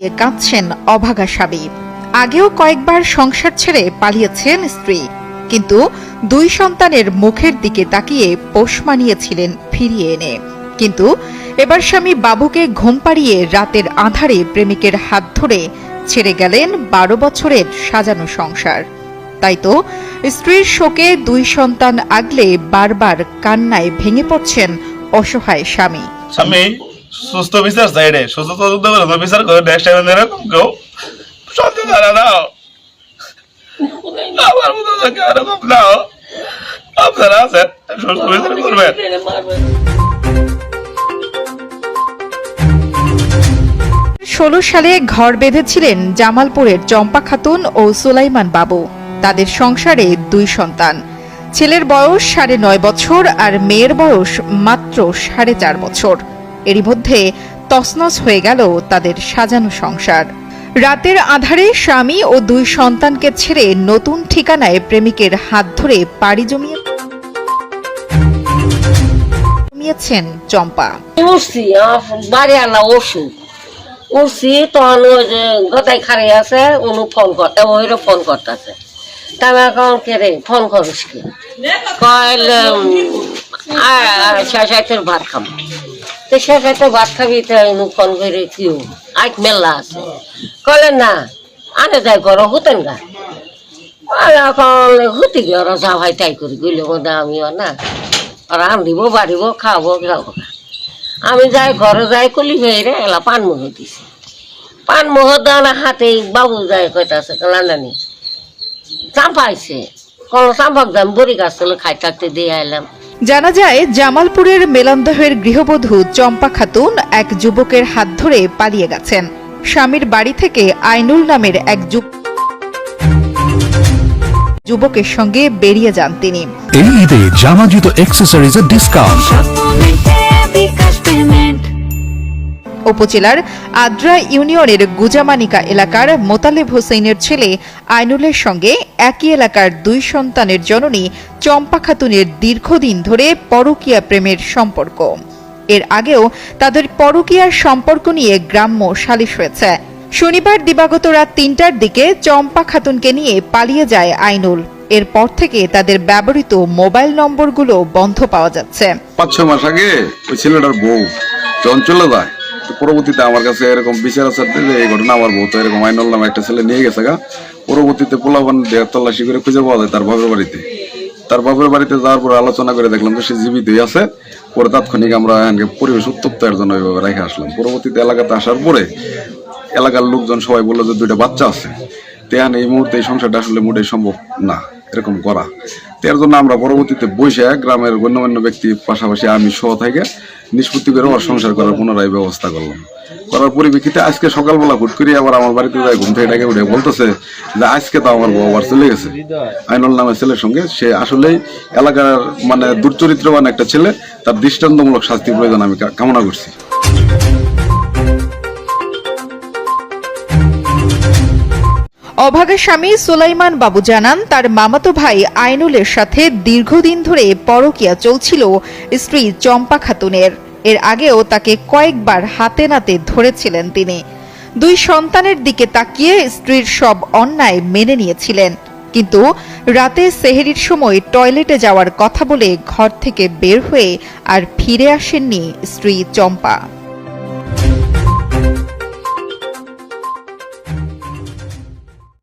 কাঁদছেন অভাগা স্বামী। আগেও কয়েকবার সংসার ছেড়ে পালিয়েছেন স্ত্রী, কিন্তু দুই সন্তানের মুখের দিকে তাকিয়ে পোষ মানিয়েছিলেন ফিরিয়ে এনে। কিন্তু এবার স্বামী বাবুকে ঘুম পাড়িয়ে রাতের আধারে প্রেমিকের হাত ধরে ছেড়ে গেলেন বারো বছরের সাজানো সংসার। তাই তো স্ত্রীর শোকে দুই সন্তান আগলে বারবার কান্নায় ভেঙে পড়ছেন অসহায় স্বামী। আমি সুস্থ সুস্থ তদন্ত করে করে নেক্সট টাইম এরকম কেউ আমার মতো এরকম আপনারা আছেন, সুস্থ করবেন। ষোলো সালে ঘর বেঁধেছিলেন জামালপুরের চম্পা খাতুন ও সুলাইমান বাবু। তাদের সংসারে দুই সন্তান। ছেলের বয়স সাড়ে নয় বছর আর মেয়ের বয়স মাত্র সাড়ে চার বছর। এরই মধ্যে তছনছ হয়ে গেল তাদের সাজানো সংসার। রাতের আধারে স্বামী ও দুই সন্তানকে ছেড়ে নতুন ঠিকানায় প্রেমিকের হাত ধরে পাড়ি জমিয়ে জমিয়েছেন চম্পা। বাড়ি আলা ওষুধ উঠছি তখন ওই যে খারে আছে, উনি ফোন কর ওইরও ফোন করতেছে। এখন কে রে, ফোন করিস কি? কয়েল ভাত খাব। তো শেষাইতে ভাত খাবি তো উনি ফোন করে কি আজ মেলা আছে। কলে না, আনে যাই করো হুতেন গা। এখন হুতি গিয়ে ওরা যা ভাই তাই করি গইলে মধ্যে আমিও না। আর রান্ধিব বাড়িব খাব খাব আমি যাই ঘরে যাই কলি হয়ে রে, এলা পান মোহ দিছি। পান মোহ দানা হাতে বাবু যাই কইতাছে কলা নানি। চাম্পাইছে কল চাম্পাক দাম বড়ি গাছ খাই থাকতে দিয়ে আইলাম। জানা যায় জামালপুরের মেলন্দহের গৃহবধূ চম্পা খাতুন এক যুবকের হাত ধরে পালিয়ে গেছেন। স্বামীর বাড়ি থেকে আইনুল নামের এক যুব- যুবকের সঙ্গে বেরিয়ে যান তিনি। এই ঈদে জামা জুতো অ্যাক্সেসরিজের ডিসকাউন্ট উপজেলার আদ্রা ইউনিয়নের গুজামানিকা এলাকার মোতালেব হোসেনের ছেলে আইনুলের সঙ্গে একই এলাকার দুই সন্তানের জননী চম্পা খাতুনের দীর্ঘদিন ধরে পরকীয়া প্রেমের সম্পর্ক। এর আগেও তাদের পরকীয়ার সম্পর্ক নিয়ে গ্রাম্য সালিশ হয়েছে। শনিবার দিবাগত রাত তিনটার দিকে চম্পা খাতুনকে নিয়ে পালিয়ে যায় আইনুল। এরপর থেকে তাদের ব্যবহৃত মোবাইল নম্বরগুলো বন্ধ পাওয়া যাচ্ছে। পাঁচ ছয় মাস আগে ওই ছেলেটার বউ যখন চলে যায় তো পরবর্তীতে আমার কাছে এরকম বিচার আছে যে এই ঘটনা আমার বউ তো এরকম আইনল নামে একটা ছেলে নিয়ে গেছে গা। পরবর্তীতে পোলাপান দেহ তল্লাশি করে খুঁজে পাওয়া যায় তার বাপের বাড়িতে। তার বাপের বাড়িতে যাওয়ার পর আলোচনা করে দেখলাম যে সে জীবিতই আছে। পরে তাৎক্ষণিক আমরা পরিবেশ উত্তপ্ত এর জন্য ওইভাবে রেখে আসলাম। পরবর্তীতে এলাকাতে আসার পরে এলাকার লোকজন সবাই বলল যে দুইটা বাচ্চা আছে। তেহান এই মুহূর্তে এই সংসারটা আসলে মোটেই সম্ভব না। এরকম করা। এর জন্য আমরা পরবর্তীতে বসে গ্রামের গণ্যমান্য ব্যক্তির পাশাপাশি আমি সহ থেকে নিষ্পত্তি করে ওর সংসার করার পুনরায় ব্যবস্থা করলাম। করার পরিপ্রেক্ষিতে আজকে সকালবেলা হুট করে আবার আমার বাড়িতে যাই ঘুম থেকে ডেকে উঠে বলতেছে যে আজকে তো আমার বউ আবার চলে গেছে। আইনুল নামের ছেলের সঙ্গে সে আসলেই এলাকার মানে দুর্চরিত্রবান একটা ছেলে, তার দৃষ্টান্তমূলক শাস্তি প্রয়োজন আমি কামনা করছি। অভাগা স্বামী সুলাইমান বাবু জানান, তার মামাতো ভাই আইনুলের সাথে দীর্ঘদিন ধরে পরকিয়া চলছিল স্ত্রী চম্পা খাতুনের। এর আগেও তাকে কয়েকবার হাতে নাতে ধরেছিলেন তিনি। দুই সন্তানের দিকে তাকিয়ে স্ত্রীর সব অন্যায় মেনে নিয়েছিলেন। কিন্তু রাতে সেহেরির সময় টয়লেটে যাওয়ার কথা বলে ঘর থেকে বের হয়ে আর ফিরে আসেননি স্ত্রী চম্পা।